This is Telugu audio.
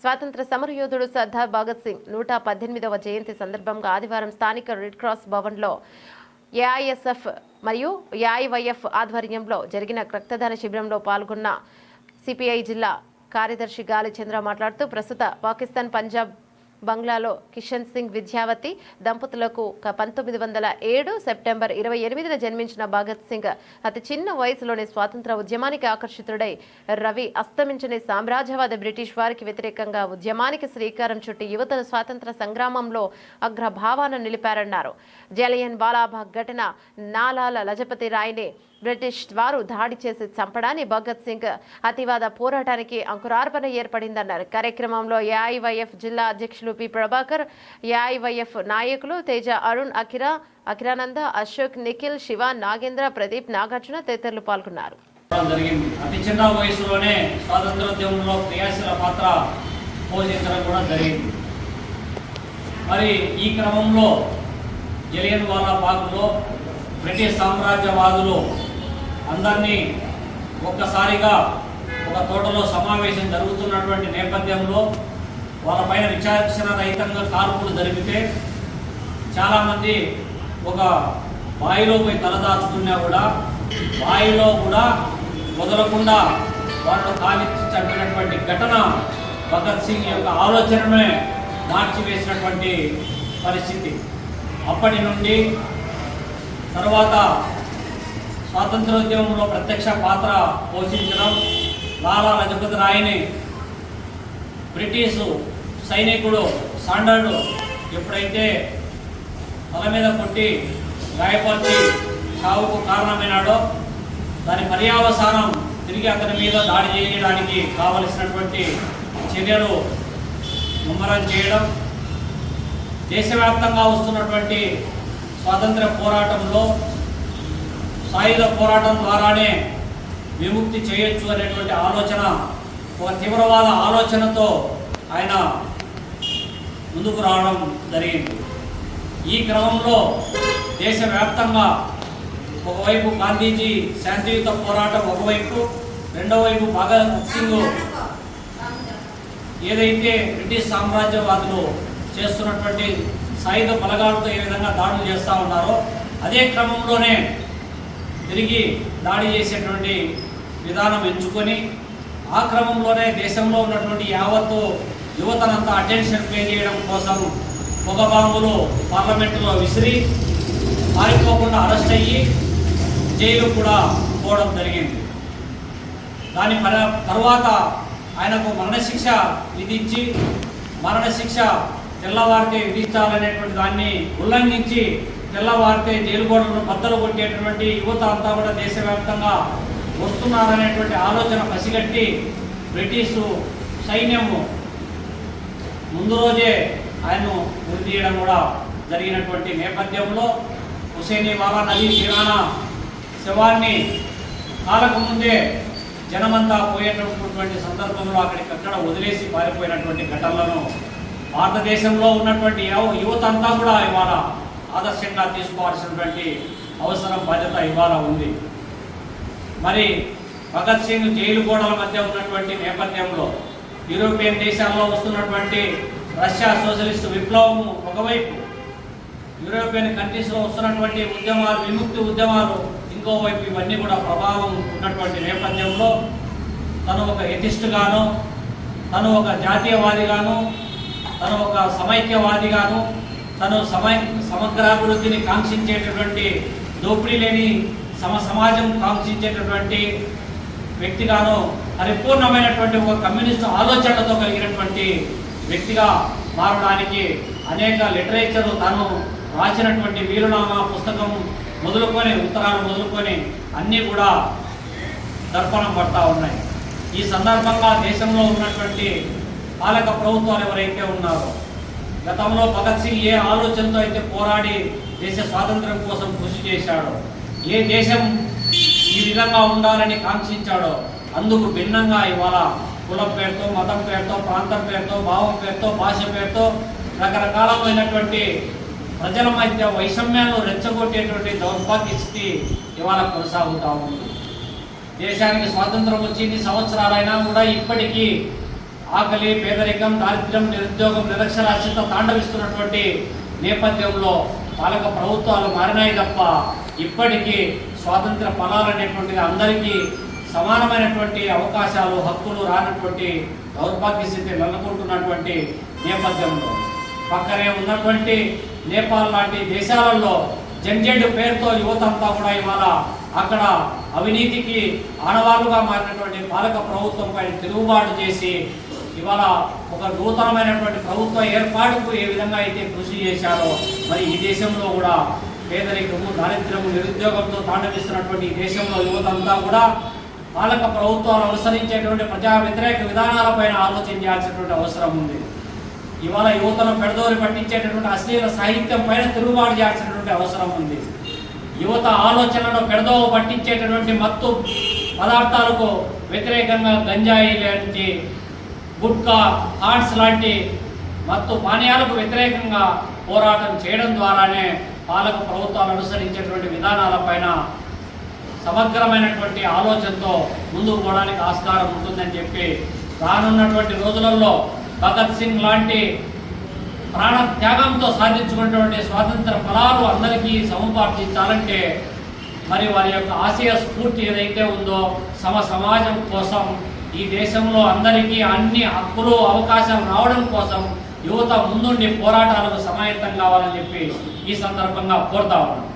స్వాతంత్ర సమరయోధుడు సర్దార్ భగత్ సింగ్ నూట పద్దెనిమిదవ జయంతి సందర్భంగా ఆదివారం స్థానిక రెడ్ క్రాస్ భవన్లో ఏఐఎస్ఎఫ్ మరియు ఏఐవైఎఫ్ ఆధ్వర్యంలో జరిగిన రక్తదాన శిబిరంలో పాల్గొన్న సిపిఐ జిల్లా కార్యదర్శి గాలి చంద్ర మాట్లాడుతూ ప్రస్తుత పాకిస్తాన్ పంజాబ్ బంగ్లాలో కిషన్ సింగ్ విద్యావతి దంపతులకు పంతొమ్మిది వందల ఏడు సెప్టెంబర్ ఇరవై ఎనిమిదిన జన్మించిన భగత్ సింగ్ అతి చిన్న వయసులోనే స్వాతంత్ర ఉద్యమానికి ఆకర్షితుడై రవి అస్తమించని సామ్రాజ్యవాద బ్రిటిష్ వారికి వ్యతిరేకంగా ఉద్యమానికి శ్రీకారం చుట్టి యువతను స్వాతంత్ర సంగ్రామంలో అగ్రభావాన నిలిపారన్నారు. జలియన్ వాలాబాగ్ ఘటన నాలాల లజపతి రాయ్ని బ్రిటిష్ వారు దాడి చేసి చంపడాన్ని భగత్ సింగ్ అతివాద పోరాటానికి అంకురార్పణ ఏర్పడిందన్నారు. కార్యక్రమంలో ఏఐవైఎఫ్ జిల్లా అధ్యక్షులు అధ్యక్షులు పి ప్రభాకర్ ఏఐవైఎఫ్ నాయకులు తేజ అరుణ్ అఖిరా అఖిరానంద అశోక్ నిఖిల్ శివ నాగేంద్ర ప్రదీప్ నాగార్జున తదితరులు పాల్గొన్నారు. జరిగింది. అతి చిన్న వయసులోనే స్వాతంత్రోద్యమంలో క్రియాశీల పాత్ర పోషించడం కూడా జరిగింది. మరి ఈ క్రమంలో జలియన్ వాలా బాగ్లో బ్రిటిష్ సామ్రాజ్యవాదులు అందరినీ ఒక్కసారిగా ఒక తోటలో సమావేశం జరుగుతున్నటువంటి నేపథ్యంలో వాళ్ళపైన విచారణ రహితంగా కాల్పులు జరిపితే చాలామంది ఒక బావిలో పోయి తలదాచుకున్నా కూడా బావిలో కూడా వదలకుండా వాళ్ళు కాలిచ్చి చంపినటువంటి ఘటన భగత్ సింగ్ యొక్క ఆలోచననే మార్చివేసినటువంటి పరిస్థితి. అప్పటి నుండి తర్వాత స్వాతంత్రోద్యమంలో ప్రత్యక్ష పాత్ర పోషించడం లాలా లజపతి రాయిని బ్రిటిషు సైనికుడు సాండర్డు ఎప్పుడైతే తల మీద కొట్టి గాయపరిచి చావుకు కారణమైనాడో దాని పర్యావసానం తిరిగి అతని మీద దాడి చేయడానికి కావలసినటువంటి చర్యలు ముమ్మరం చేయడం దేశవ్యాప్తంగా వస్తున్నటువంటి స్వాతంత్ర పోరాటంలో సాయుధ పోరాటం ద్వారానే విముక్తి చేయొచ్చు అనేటువంటి ఆలోచన తీవ్రవాద ఆలోచనతో ఆయన ముందుకు రావడం జరిగింది. ఈ క్రమంలో దేశవ్యాప్తంగా ఒకవైపు గాంధీజీ శాంతియుత పోరాటం ఒకవైపు రెండో వైపు భగత్ సింగ్ ఏదైతే బ్రిటిష్ సామ్రాజ్యవాదులు చేస్తున్నటువంటి సాయుధ బలగాలతో ఏ విధంగా దాడులు చేస్తూ ఉన్నారో అదే క్రమంలోనే తిరిగి దాడి చేసేటువంటి విధానం ఎంచుకొని ఆ క్రమంలోనే దేశంలో ఉన్నటువంటి యావత్తు యువతనంతా అటెన్షన్ పే చేయడం కోసం పొగ బాంబులు పార్లమెంటులో విసిరి పారిపోకుండా అరెస్ట్ అయ్యి జైలు కూడా పోవడం జరిగింది. దాని పర తర్వాత ఆయనకు మరణశిక్ష విధించి మరణశిక్ష తెల్లవారితే విధించాలనేటువంటి దాన్ని ఉల్లంఘించి తెల్లవారితే జైలు గోడలను బద్దలు కొట్టేటటువంటి యువత అంతా కూడా దేశవ్యాప్తంగా వస్తున్నారనేటువంటి ఆలోచన పసిగట్టి బ్రిటిషు సైన్యము ముందు రోజే ఆయన్ను ఉరి తీయడం కూడా జరిగినటువంటి నేపథ్యంలో హుసేని బాబా నదీ తీరాన శవాన్ని కాలకు ముందే జనమంతా పోయేటటువంటి సందర్భంలో అక్కడికి అక్కడ వదిలేసి పారిపోయినటువంటి ఘటనలను భారతదేశంలో ఉన్నటువంటి యువత అంతా కూడా ఇవాళ ఆదర్శంగా తీసుకోవాల్సినటువంటి అవసరం బాధ్యత ఇవాళ ఉంది. మరి భగత్ సింగ్ జైలు గోడల మధ్య ఉన్నటువంటి నేపథ్యంలో యూరోపియన్ దేశాల్లో వస్తున్నటువంటి రష్యా సోషలిస్ట్ విప్లవం ఒకవైపు యూరోపియన్ కంట్రీస్లో వస్తున్నటువంటి ఉద్యమాలు విముక్తి ఉద్యమాలు ఇంకోవైపు ఇవన్నీ కూడా ప్రభావం ఉన్నటువంటి నేపథ్యంలో తను ఒక ఎథిస్ట్గాను తను ఒక జాతీయవాదిగాను తను ఒక సమైక్యవాదిగాను తను సమయ సమగ్రాభివృద్ధిని కాంక్షించేటటువంటి దోపిడీ లేని సమ సమాజం కాంక్షించేటటువంటి వ్యక్తిగాను పరిపూర్ణమైనటువంటి ఒక కమ్యూనిస్ట్ ఆలోచనలతో కలిగినటువంటి వ్యక్తిగా మారడానికి అనేక లిటరేచర్ తాను రాసినటువంటి వీలునామా పుస్తకం మొదలుకొని ఉత్తరాలు మొదలుకొని అన్నీ కూడా దర్పణం పడతా ఉన్నాయి. ఈ సందర్భంగా దేశంలో ఉన్నటువంటి పాలక ప్రభుత్వాలు ఎవరైతే ఉన్నారో గతంలో భగత్ సింగ్ ఏ ఆలోచనతో అయితే పోరాడి దేశ స్వాతంత్రం కోసం కృషి చేశాడో ఏ దేశం ఈ విధంగా ఉండాలని కాంక్షించాడో అందుకు భిన్నంగా ఇవాళ కులం పేరుతో మతం పేరుతో ప్రాంతం పేరుతో భావం పేరుతో భాష పేరుతో రకరకాలమైనటువంటి ప్రజల మధ్య వైషమ్యాలను రెచ్చగొట్టేటువంటి దౌర్భాగ్య స్థితి ఇవాళ కొనసాగుతూ ఉంది. దేశానికి స్వాతంత్రం వచ్చి సంవత్సరాలైనా కూడా ఇప్పటికీ ఆకలి పేదరికం దారిద్ర్యం నిరుద్యోగం నిరక్షరాస్యత తాండవిస్తున్నటువంటి నేపథ్యంలో పాలక ప్రభుత్వాలు మారినాయి తప్ప ఇప్పటికీ స్వాతంత్ర ఫలాలు అనేటువంటిది అందరికీ సమానమైనటువంటి అవకాశాలు హక్కులు రానటువంటి దౌర్భాగ్య స్థితి నెలకొంటున్నటువంటి నేపథ్యంలో. పక్కనే ఉన్నటువంటి నేపాల్ లాంటి దేశాలలో జంజెడ్ పేరుతో యువత అంతా కూడా ఇవాళ అక్కడ అవినీతికి ఆనవాళ్ళుగా మారినటువంటి పాలక ప్రభుత్వంపై తిరుగుబాటు చేసి ఇవాళ ఒక నూతనమైనటువంటి ప్రభుత్వ ఏర్పాటుకు ఏ విధంగా అయితే కృషి చేశారో మరి ఈ దేశంలో కూడా పేదరికము దారిద్ర్యము నిరుద్యోగంతో తాండవిస్తున్నటువంటి ఈ దేశంలో యువత అంతా కూడా పాలక ప్రభుత్వాలు అనుసరించేటువంటి ప్రజా వ్యతిరేక విధానాలపైన ఆలోచన చేయాల్సినటువంటి అవసరం ఉంది. ఇవాళ యువతను పెడదోరి పట్టించేటటువంటి అశ్లీల సాహిత్యం పైన తిరుగుబాటు చేయాల్సినటువంటి అవసరం ఉంది. యువత ఆలోచనను పెడదోవ పట్టించేటటువంటి మత్తు పదార్థాలకు వ్యతిరేకంగా గంజాయి లాంటి గుట్కా హార్ట్స్ లాంటి మత్తు పానీయాలకు వ్యతిరేకంగా పోరాటం చేయడం ద్వారానే పాలక ప్రభుత్వాలు అనుసరించేటువంటి విధానాలపైన సమగ్రమైనటువంటి ఆలోచనతో ముందుకు పోవడానికి ఆస్కారం ఉంటుందని చెప్పి రానున్నటువంటి రోజులలో భగత్ సింగ్ లాంటి ప్రాణ త్యాగంతో సాధించుకున్నటువంటి స్వాతంత్ర ఫలాలు అందరికీ సముపార్జించాలంటే మరి వారి యొక్క ఆశయ స్ఫూర్తి ఏదైతే ఉందో సమ సమాజం కోసం ఈ దేశంలో అందరికీ అన్ని హక్కులు అవకాశం రావడం కోసం యువత ముందుండి పోరాటాలకు సమాయత్తం కావాలని చెప్పి ఈ సందర్భంగా కోరుతా ఉన్నాను